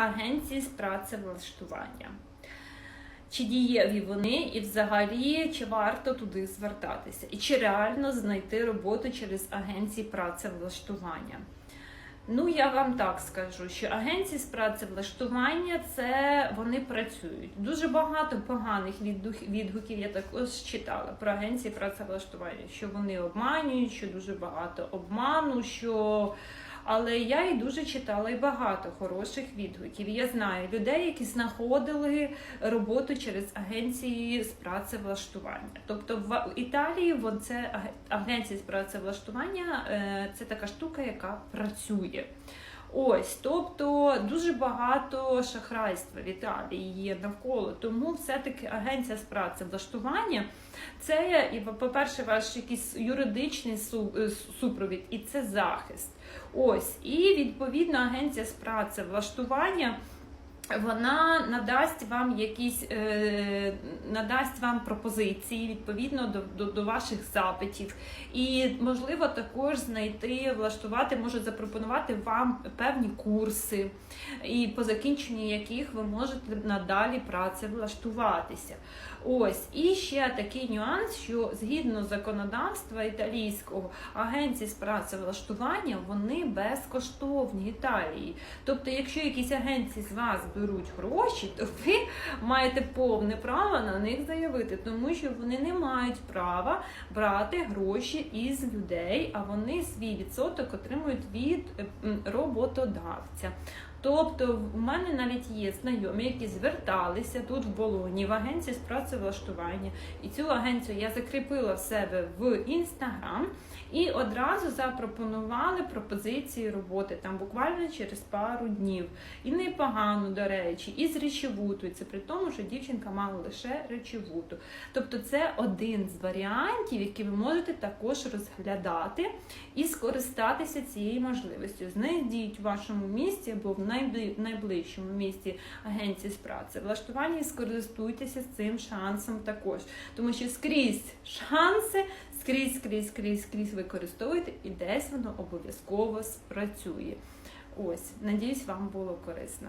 агенції з працевлаштування. Чи дієві вони і взагалі чи варто туди звертатися? І чи реально знайти роботу через агенції працевлаштування? Ну, я вам так скажу, що агенції з працевлаштування це вони працюють. Дуже багато поганих відгуків я також читала про агенції працевлаштування, що вони обманюють, що дуже багато обману, що. Але я і дуже читала і багато хороших відгуків. Я знаю людей, які знаходили роботу через агенції з працевлаштування. Тобто в Італії вон це аге- агенція з працевлаштування е, це така штука, яка працює. Ось, тобто дуже багато шахрайства в Італії є навколо. Тому все-таки агенція з працевлаштування це, по-перше, ваш якийсь юридичний е, супровід, і це захист. Ось, і відповідно агенція з працевлаштування. Вона надасть вам якісь е, надасть вам пропозиції відповідно до, до, до ваших запитів, і можливо також знайти, влаштувати, може запропонувати вам певні курси, і по закінченню яких ви можете надалі працевлаштуватися. Ось і ще такий нюанс, що згідно законодавства італійського агенції з працевлаштування вони безкоштовні Італії. Тобто, якщо якісь агенції з вас беруть гроші, то ви маєте повне право на них заявити, тому що вони не мають права брати гроші із людей, а вони свій відсоток отримують від роботодавця. Тобто, в мене навіть є знайомі, які зверталися тут в Болоні в агенцію з працевлаштування, і цю агенцію я закріпила в себе в інстаграм і одразу запропонували пропозиції роботи там буквально через пару днів. І непогано, до речі, і з речовутою. Це при тому, що дівчинка мала лише речовуту. Тобто, це один з варіантів, які ви можете також розглядати і скористатися цією можливістю. Знайдіть в вашому місті або в найближчому місті агенції з праці. Влаштування і скористуйтеся цим шансом також, тому що скрізь шанси, скрізь, скрізь, скрізь, скрізь використовуйте і десь воно обов'язково спрацює. Ось, надіюсь, вам було корисно.